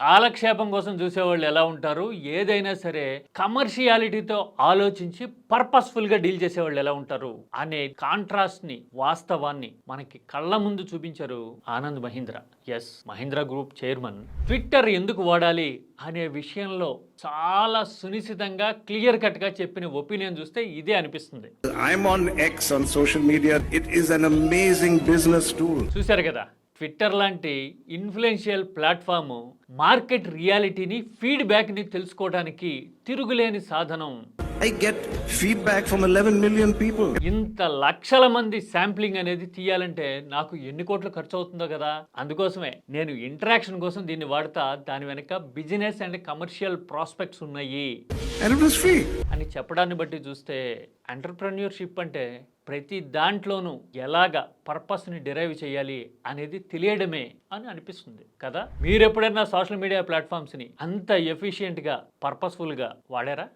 కాలక్షేపం కోసం చూసేవాళ్ళు ఎలా ఉంటారు? ఏదైనా సరే కమర్షియాలిటీతో ఆలోచించి పర్పస్ఫుల్గా డీల్ చేసేవాళ్ళు ఎలా ఉంటారు? అనే కాంట్రాస్ట్ని వాస్తవాన్ని మనకి కళ్ళ ముందు చూపించారు Anand Mahindra. Yes Mahindra group chairman. Twitter ఎందుకు వాడాలి అనే విషయంలో చాలా సునిశ్చితంగా క్లియర్ కట్గా చెప్పిన ఒపీనియన్ చూస్తే ఇదే అనిపిస్తుంది. I'm on X on social media. It is an amazing business tool. చూశారు కదా? ట్విట్టర్ లాంటి ఇన్ఫ్లుయెన్షియల్ ప్లాట్ఫామ్ మార్కెట్ రియాలిటీని ఫీడ్బ్యాక్ని తెలుసుకోవడానికి తిరుగులేని సాధనం. I get feedback from 11 million people. ఇంత లక్షల మంది శాంప్లింగ్ అనేది తీయాలంటే నాకు ఎన్ని కోట్లు ఖర్చు అవుతుందో కదా? అందుకోసమే నేను ఇంటరాక్షన్ కోసం దీన్ని వాడతా. దాని వెనక బిజినెస్ అండ్ కమర్షియల్ ప్రాస్పెక్ట్స్ ఉన్నాయి. అని చెప్పడాన్ని బట్టి చూస్తే ఎంటర్ప్రెన్యూర్షిప్ అంటే ప్రతి దాంట్లోనూ ఎలాగ పర్పస్ని డిరైవ్ చేయాలి అనేది తెలియడమే అని అనిపిస్తుంది కదా? మీరు ఎప్పుడైనా సోషల్ మీడియా ప్లాట్ఫామ్స్ని అంత ఎఫిషియెంట్గా పర్పస్ఫుల్గా వాడారా?